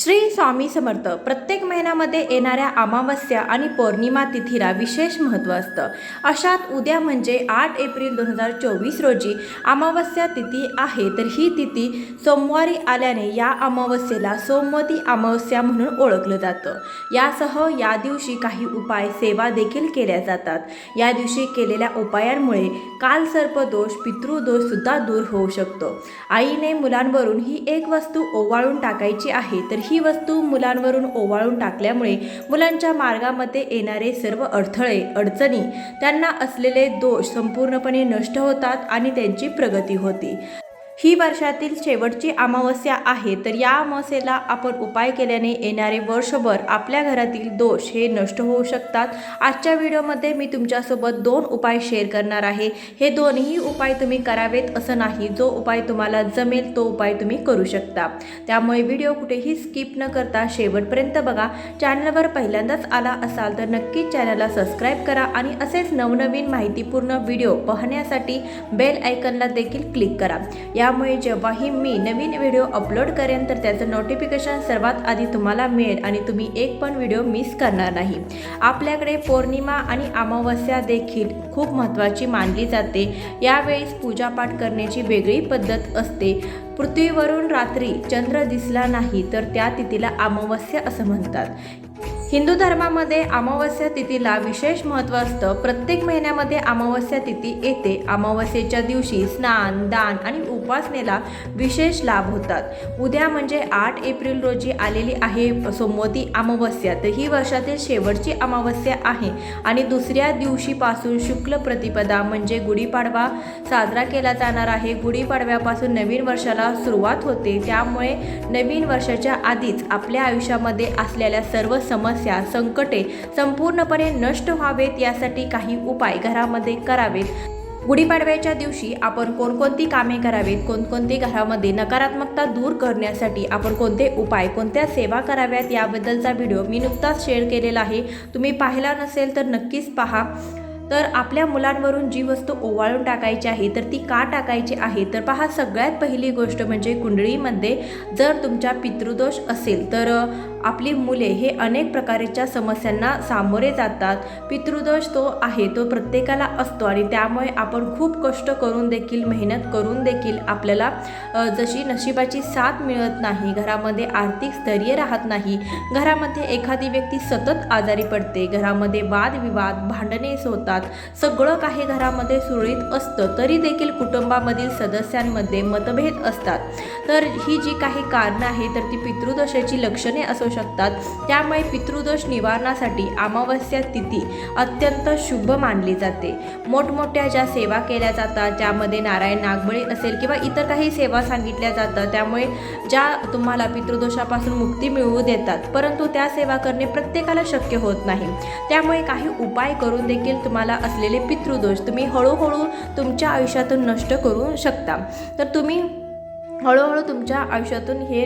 श्री स्वामी समर्थ प्रत्येक महिन्यामध्ये येणाऱ्या अमावस्या आणि पौर्णिमा तिथीला विशेष महत्त्व असतं. अशात उद्या म्हणजे आठ एप्रिल दोन हजार चोवीस रोजी अमावस्या तिथी आहे तर ही तिथी सोमवारी आल्याने या अमावस्येला सोमवती अमावस्या म्हणून ओळखलं जातं. यासह या दिवशी काही उपाय सेवा देखील केल्या जातात. या दिवशी केलेल्या उपायांमुळे कालसर्पदोष पितृदोषसुद्धा दूर होऊ शकतो. आईने मुलांवरून ही एक वस्तू ओवाळून टाकायची आहे तर ही वस्तू मुलांवरून ओवाळून टाकल्यामुळे मुलांच्या मार्गामध्ये येणारे सर्व अडथळे अडचणी त्यांना असलेले दोष संपूर्णपणे नष्ट होतात आणि त्यांची प्रगती होती. ही वर्षातील शेवटची अमावस्या आहे तर या अमावस्येला आपण उपाय केल्याने येणारे वर्षभर आपल्या घरातील दोष हे नष्ट होऊ शकतात. आजच्या व्हिडिओमध्ये मी तुमच्यासोबत दोन उपाय शेअर करणार आहे. हे दोन्ही उपाय तुम्ही करावेत असं नाही जो उपाय तुम्हाला जमेल तो उपाय तुम्ही करू शकता. त्यामुळे व्हिडिओ कुठेही स्किप न करता शेवटपर्यंत बघा. चॅनलवर पहिल्यांदाच आला असाल तर नक्कीच चॅनलला सबस्क्राईब करा आणि असेच नवनवीन माहितीपूर्ण व्हिडिओ पाहण्यासाठी बेल आयकनला देखील क्लिक करा. या यामुळे जेव्हाही मी नवीन व्हिडिओ अपलोड करेन तर त्याचं नोटिफिकेशन सर्वात आधी तुम्हाला मिळेल आणि तुम्ही एक पण व्हिडिओ मिस करणार नाही. आपल्याकडे पौर्णिमा आणि अमावस्या देखील खूप महत्त्वाची मानली जाते. यावेळेस पूजापाठ करण्याची वेगळी पद्धत असते. पृथ्वीवरून रात्री चंद्र दिसला नाही तर त्या तिथीला अमावस्या असं म्हणतात. हिंदू धर्मामध्ये अमावस्या तिथीला विशेष महत्त्व असतं. प्रत्येक महिन्यामध्ये अमावस्या तिथी येते. अमावस्येच्या दिवशी स्नान दान आणि उपासनेला विशेष लाभ होतात. उद्या म्हणजे आठ एप्रिल रोजी आलेली आहे सोमवती अमावस्या. तर ही वर्षातील शेवटची अमावस्या आहे आणि दुसऱ्या दिवशीपासून शुक्ल प्रतिपदा म्हणजे गुढीपाडवा साजरा केला जाणार आहे. गुढीपाडव्यापासून नवीन वर्षाला सुरुवात होते. त्यामुळे नवीन वर्षाच्या आधीच आपल्या आयुष्यामध्ये असलेल्या सर्व समस्या संकटे संपूर्णपणे नष्ट व्हावेत यासाठी काही उपाय घरामध्ये करावेत. गुढीपाडव्याच्या दिवशी आपण कोणकोणती कामे करावीत? कोणकोणती घरामध्ये नकारात्मकता दूर करण्यासाठी आपण कोणते उपाय कोणत्या सेवा कराव्यात? याबद्दलचा व्हिडिओ मी नुकताच शेअर केलेला आहे. तुम्ही पाहिला नसेल तर नक्कीच पहा. तर आपल्या मुलांवरून जी वस्तू ओवाळून टाकायची आहे तर ती का टाकायची आहे? तर पहा सगळ्यात पहिली गोष्ट म्हणजे कुंडळीमध्ये जर तुमच्या पितृदोष असेल तर आपली मुले हे अनेक प्रकारच्या समस्यांना सामोरे जातात. पितृदोष तो आहे तो प्रत्येकाला असतो आणि त्यामुळे आपण खूप कष्ट करून देखील मेहनत करून देखील आपल्याला जशी नशिबाची साथ मिळत नाही घरामध्ये आर्थिक स्थैर्य राहत नाही घरामध्ये एखादी व्यक्ती सतत आजारी पडते घरामध्ये वादविवाद भांडणे होतात सगळं काही घरामध्ये सुरळीत असतं तरी देखील कुटुंबामधील सदस्यांमध्ये मतभेद असतात. तर ही जी काही कारणं आहे तर ती पितृदोषाची लक्षणे असू शकतात. त्यामुळे पितृदोष निवारणासाठी अमावस्या तिथी अत्यंत शुभ मानली जाते. मोठमोठ्या ज्या सेवा केल्या जातात ज्यामध्ये नारायण नागबळी असेल किंवा इतर काही सेवा सांगितल्या जातात त्यामुळे ज्या तुम्हाला पितृदोषापासून मुक्ती मिळवू देतात परंतु त्या सेवा करणे प्रत्येकाला शक्य होत नाही. त्यामुळे काही उपाय करून देखील तुम्हाला असलेले पितृदोष तुम्ही हळूहळू तुमच्या आयुष्यातून नष्ट करू शकता. तर तुम्ही हळूहळू तुमच्या आयुष्यातून हे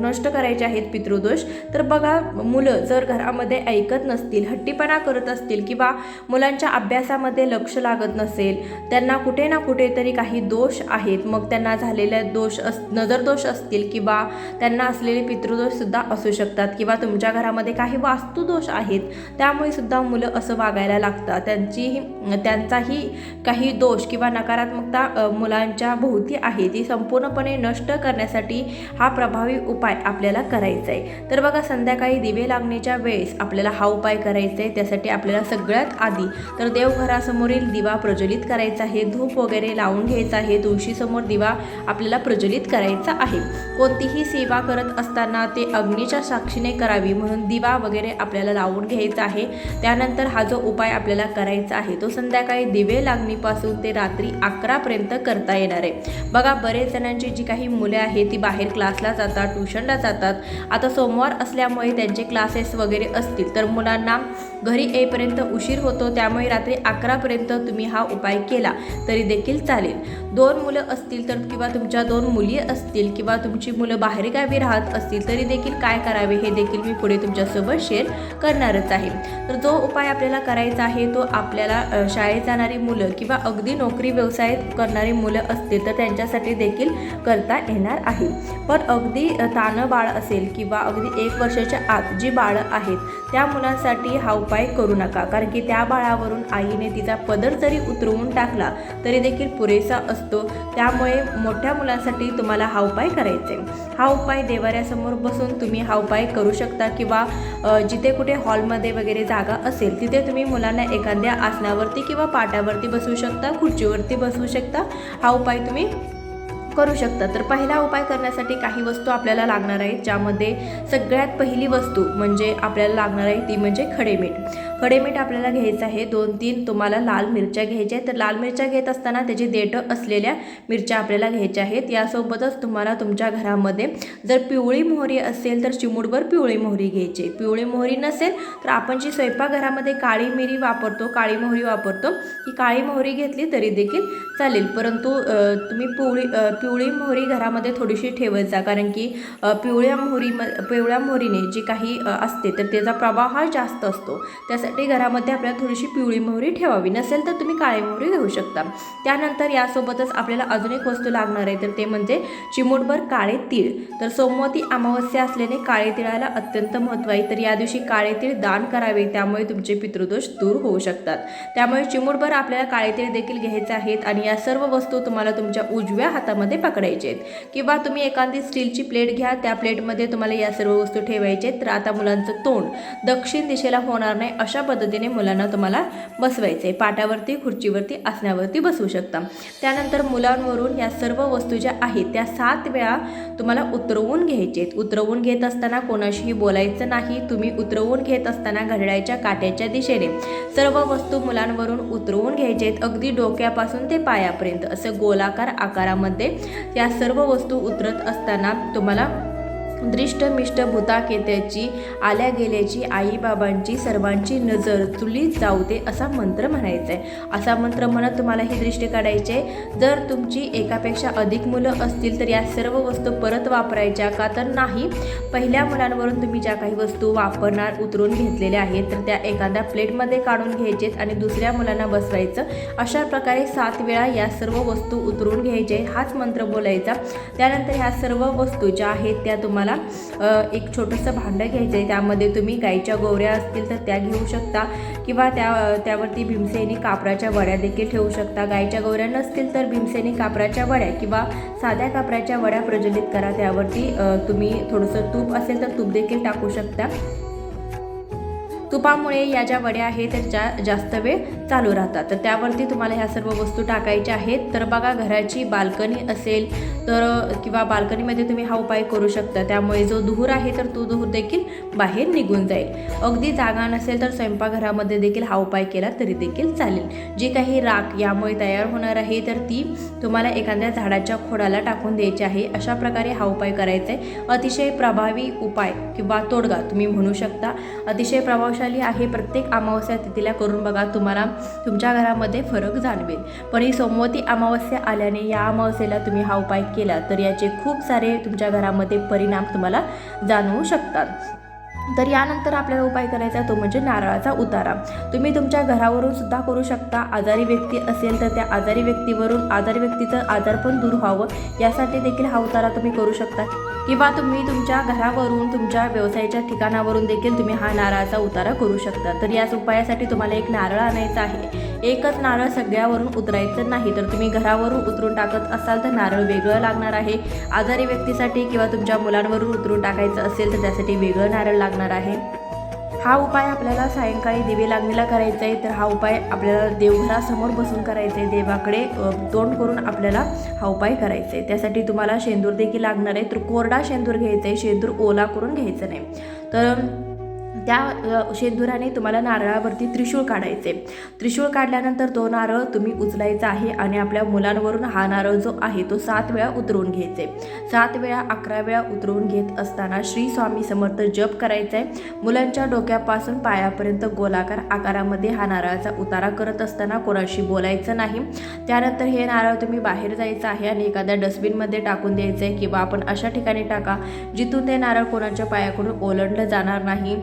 नष्ट करायचे आहेत पितृदोष. तर बघा मुलं जर घरामध्ये ऐकत नसतील हट्टीपणा करत असतील किंवा मुलांच्या अभ्यासामध्ये लक्ष लागत नसेल त्यांना कुठे ना कुठेतरी काही दोष आहेत. मग त्यांना झालेले दोष अस नजरदोष असतील किंवा त्यांना असलेले पितृदोषसुद्धा असू शकतात किंवा तुमच्या घरामध्ये काही वास्तुदोष आहेत त्यामुळे सुद्धा मुलं असं वागायला लागतात. त्यांचीही त्यांचाही काही दोष किंवा नकारात्मकता मुलांच्या भोवती आहे ती संपूर्णपणे नष्ट करण्यासाठी हा प्रभावी उपाय आपल्याला करायचा आहे तर बघा संध्याकाळी दिवे लागण्याच्या वेळेस आपल्याला हा उपाय करायचा आहे त्यासाठी आपल्याला सगळ्यात आधी तर देवघरासमोरील दिवा प्रज्वलित करायचा आहे. धूप वगैरे लावून घ्यायचा आहे. तुळशीसमोर दिवा आपल्याला प्रज्वलित करायचा आहे. कोणतीही सेवा करत असताना ते अग्नीच्या साक्षीने करावी म्हणून दिवा वगैरे आपल्याला लावून घ्यायचा आहे. त्यानंतर हा जो उपाय आपल्याला करायचा आहे तो संध्याकाळी दिवे लागणीपासून ते रात्री अकरापर्यंत करता येणार. आहे बघा बरेच जणांची जी काही मुले आहेत ती बाहेर क्लासला जातात ट्युशनला जातात. आता सोमवार असल्यामुळे त्यांचे क्लासेस वगैरे असतील. तर मुलांना घरी येईपर्यंत उशीर होतो त्यामुळे रात्री अकरापर्यंत तुम्ही हा उपाय केला तरी देखील चालेल. दोन मुलं असतील तर किंवा तुमच्या दोन मुली असतील किंवा तुमची मुलं बाहेरगावी राहत असतील तरी देखील काय करावे हे देखील मी पुढे तुमच्यासोबत शेअर करणारच आहे. तर जो उपाय आपल्याला करायचा आहे तो आपल्याला शाळेत जाणारी मुलं किंवा अगदी नोकरी व्यवसाय करणारी मुलं असतील तर त्यांच्यासाठी देखील करता करता येणार आहे. पण अगदी तानं बाळ असेल किंवा अगदी एक वर्षाच्या आत जी बाळं आहेत त्या मुलांसाठी हा उपाय करू नका. कारण की त्या बाळावरून आईने तिचा पदर जरी उतरवून टाकला तरी देखील पुरेसा असतो. त्यामुळे मोठ्या मुलांसाठी तुम्हाला हा उपाय करायचा आहे. हा उपाय देवाऱ्यासमोर बसून तुम्ही हा उपाय करू शकता किंवा जिथे कुठे हॉलमध्ये वगैरे जागा असेल तिथे तुम्ही मुलांना एखाद्या आसनावरती किंवा पाटावरती बसवू शकता खुर्चीवरती बसवू शकता. हा उपाय तुम्ही करू शकता. तर पहिला उपाय करण्यासाठी काही वस्तू आपल्याला लागणार आहेत ज्यामध्ये सगळ्यात पहिली वस्तू म्हणजे आपल्याला लागणार आहे ती म्हणजे खडेमीठ. खडेमीठ आपल्याला घ्यायचं आहे. दोन तीन तुम्हाला लाल मिरच्या घ्यायच्या आहेत तर लाल मिरच्या घेत असताना त्याची देठं असलेल्या मिरच्या आपल्याला घ्यायच्या आहेत. यासोबतच तुम्हाला तुमच्या घरामध्ये जर पिवळी मोहरी असेल तर चिमूटभर पिवळी मोहरी घ्यायची पिवळी मोहरी नसेल तर आपण जी स्वयंपाकघरामध्ये काळी मिरी वापरतो काळी मोहरी वापरतो ही काळी मोहरी घेतली तरी देखील चालेल. परंतु तुम्ही पिवळी पिवळी मोहरी घरामध्ये थोडीशी ठेवत जा. कारण की पिवळ्या मोहरी पिवळ्या मोहरीने जी काही असते तर त्याचा प्रभाव हा जास्त असतो. त्यासाठी घरामध्ये आपल्याला थोडीशी पिवळी मोहरी ठेवावी. नसेल तर तुम्ही काळी मोहरी घेऊ शकता. त्यानंतर यासोबतच आपल्याला अजून एक वस्तू लागणार आहे तर ते म्हणजे चिमूटभर काळे तीळ. तर सोमवती अमावस्या असल्याने काळे तिळाला अत्यंत महत्त्व आहे. तर या दिवशी काळे तीळ दान करावे त्यामुळे तुमचे पितृदोष दूर होऊ शकतात. त्यामुळे चिमूटभर आपल्याला काळे तीळ देखील घ्यायचे आहेत. आणि या सर्व वस्तू तुम्हाला तुमच्या उजव्या हातामध्ये पकडायचे आहेत किंवा तुम्ही एखादी स्टीलची प्लेट घ्या त्या प्लेटमध्ये तुम्हाला या सर्व वस्तू ठेवायचे आहेत तर आता मुलांचं तोंड दक्षिण दिशेला होणार नाही अशा पद्धतीने मुलांना तुम्हाला बसवायचे पाटावरती खुर्चीवरती आसनावरती बसवू शकता. त्यानंतर मुलांवरून या सर्व वस्तू ज्या आहेत त्या सात वेळा तुम्हाला उतरवून घ्यायचे आहेत उतरवून घेत असताना कोणाशीही बोलायचं नाही. तुम्ही उतरवून घेत असताना घड्याळ्याच्या काट्याच्या दिशेने सर्व वस्तू मुलांवरून उतरवून घ्यायचे आहेत अगदी डोक्यापासून ते पायापर्यंत. असं गोलाकार आकारामध्ये या सर्व वस्तू उतरत असताना तुम्हाला दृष्टमिष्ट भूताकेत्याची आल्या गेल्याची आईबाबांची सर्वांची नजर चुलीत जाऊ दे असा मंत्र म्हणायचा आहे. असा मंत्र म्हणत तुम्हाला ही दृष्टी काढायची आहे. जर तुमची एकापेक्षा अधिक मुलं असतील तर या सर्व वस्तू परत वापरायच्या का तर नाही. पहिल्या मुलांवरून तुम्ही ज्या काही वस्तू वापरणार उतरून घेतलेल्या आहेत तर त्या एखाद्या प्लेटमध्ये काढून घ्यायचेत आणि दुसऱ्या मुलांना बसवायचं. अशा प्रकारे सात वेळा या सर्व वस्तू उतरून घ्यायचे. हाच मंत्र बोलायचा. त्यानंतर ह्या सर्व वस्तू ज्या आहेत त्या तुम्हाला तुम्हाला एक छोटंसं भांडं घ्यायचं आहे त्यामध्ये तुम्ही गाईच्या गोवऱ्या असतील तर त्या घेऊ शकता किंवा त्या त्यावरती भीमसेनी कापराच्या वड्या देखील ठेवू शकता. गाईच्या गोवऱ्या नसतील तर भीमसेनी कापराच्या वड्या किंवा साध्या कापराच्या वड्या प्रज्वलित करा. त्यावरती तुम्ही थोडंसं तूप असेल तर तूप देखील टाकू शकता. तुपामुळे या ज्या वड्या आहेत त्या जा जास्त वेळ चालू राहतात. तर त्यावरती तुम्हाला ह्या सर्व वस्तू टाकायच्या आहेत. तर बघा घराची बाल्कनी असेल तर किंवा बाल्कनीमध्ये तुम्ही हा उपाय करू शकता. त्यामुळे जो धूर आहे तर तो धूर देखील बाहेर निघून जाईल. अगदी जागा नसेल तर स्वयंपाकघरामध्ये देखील हा उपाय केला तरी देखील चालेल. जी काही राख यामुळे तयार होणार आहे तर ती तुम्हाला एखाद्या झाडाच्या खोडाला टाकून द्यायची आहे. अशा प्रकारे हा उपाय करायचा आहे. अतिशय प्रभावी उपाय किंवा तोडगा तुम्ही म्हणू शकता. अतिशय प्रभावशाली आहे प्रत्येक अमावस्या तिथीला करून बघा तुम्हाला तुमच्या घरामध्ये फरक जाणवेल. पण ही सोमवती अमावस्या आल्याने या अमावस्येला तुम्ही हा उपाय केला तर याचे खूप सारे तुमच्या घरामध्ये परिणाम तुम्हाला जाणवू शकतात. तर यानंतर आपल्याला उपाय करायचा तो म्हणजे नारळाचा उतारा. तुम्ही तुमच्या घरावरून सुद्धा करू शकता. आजारी व्यक्ती असेल तर त्या आजारी व्यक्तीवरून आजारी व्यक्तीचं आजारपण दूर व्हावं. यासाठी देखील हा उतारा तुम्ही करू शकता. किंवा तुम्ही तुमच्या घरावरून तुमच्या व्यवसायाच्या ठिकाणावरून देखील तुम्ही हा नारळाचा उतारा करू शकता. तर याच उपायासाठी तुम्हाला एक नारळ आणायचा आहे. एकच नारळ सगळ्यावरून उतरायचं नाही. तर तुम्ही घरावरून उतरून टाकत असाल तर नारळ वेगळं लागणार आहे. आजारी व्यक्तीसाठी किंवा तुमच्या मुलांवरून उतरून टाकायचं असेल तर त्यासाठी वेगळं नारळ लागणार आहे. हा उपाय आपल्याला सायंकाळी दिवे लागणीला करायचा आहे तर हा उपाय आपल्याला देवघरासमोर बसून करायचा आहे. देवाकडे तोंड करून आपल्याला हा उपाय करायचा आहे. त्यासाठी तुम्हाला शेंदूर देखील लागणार आहे. तर कोरडा शेंदूर घ्यायचा आहे. शेंदूर ओला करून घ्यायचं नाही. तर त्या शेंदुराने तुम्हाला नारळावरती त्रिशूळ काढायचे. त्रिशूळ काढल्यानंतर तो नारळ तुम्ही उचलायचा आहे आणि आपल्या मुलांवरून हा नारळ जो आहे तो सात वेळा उतरवून घ्यायचे. सात वेळा अकरा वेळा उतरवून घेत असताना श्री स्वामी समर्थ जप करायचा. आहे मुलांच्या डोक्यापासून पायापर्यंत गोलाकार आकारामध्ये हा नारळाचा उतारा करत असताना कोणाशी बोलायचं नाही. त्यानंतर हे नारळ तुम्ही बाहेर जायचं आहे आणि एखाद्या डस्टबिनमध्ये टाकून द्यायचं आहे किंवा आपण अशा ठिकाणी टाका जिथून ते नारळ कोणाच्या पायाकडून ओलांडलं जाणार नाही.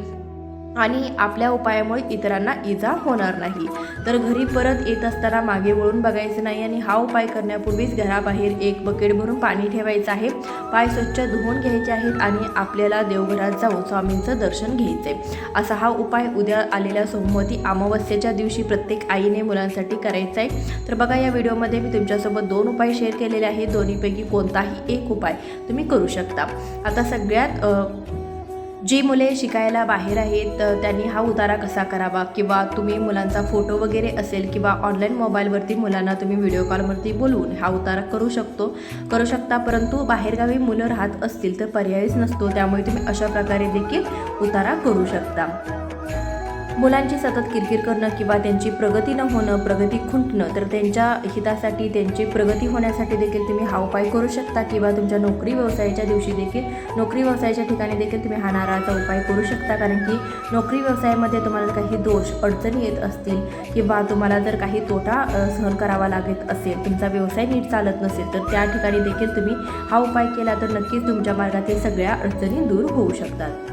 आणि आपल्या उपायामुळे इतरांना इजा होणार नाही. तर घरी परत येत असताना मागे वळून बघायचं नाही आणि हा उपाय करण्यापूर्वीच घराबाहेर एक बकेट भरून पाणी ठेवायचं आहे. पाय स्वच्छ धुवून घ्यायचे आहेत आणि आपल्याला देवघरात जाऊन स्वामींचं दर्शन घ्यायचं आहे असा हा उपाय उद्या आलेल्या सोमवती अमावस्येच्या दिवशी प्रत्येक आईने मुलांसाठी करायचा आहे तर बघा या व्हिडिओमध्ये मी तुमच्यासोबत दोन उपाय शेअर केलेले आहेत. दोन्हीपैकी कोणताही एक उपाय तुम्ही करू शकता. आता सगळ्यात जी मुले शिकायला बाहेर आहेत त्यांनी हा उतारा कसा करावा? किंवा तुम्ही मुलांचा फोटो वगैरे असेल किंवा ऑनलाईन मोबाईलवरती मुलांना तुम्ही व्हिडिओ कॉलवरती बोलवून हा उतारा करू शकतो. करू शकता परंतु बाहेरगावी मुलं राहत असतील तर पर्यायच नसतो. त्यामुळे तुम्ही अशा प्रकारे देखील उतारा करू शकता. मुलांची सतत किरकिर करणं किंवा त्यांची प्रगती न होणं प्रगती खुंटणं तर त्यांच्या हितासाठी त्यांची प्रगती होण्यासाठी देखील तुम्ही हा उपाय करू शकता किंवा तुमच्या नोकरी व्यवसायाच्या दिवशी देखील नोकरी व्यवसायाच्या ठिकाणी देखील तुम्ही हा नारळाचा उपाय करू शकता. कारण की नोकरी व्यवसायामध्ये तुम्हाला काही दोष अडचणी येत असतील किंवा तुम्हाला जर काही तोटा सहन करावा लागत असेल तुमचा व्यवसाय नीट चालत नसेल तर त्या ठिकाणी देखील तुम्ही हा उपाय केला तर नक्कीच तुमच्या मार्गातील सगळ्या अडचणी दूर होऊ शकतात.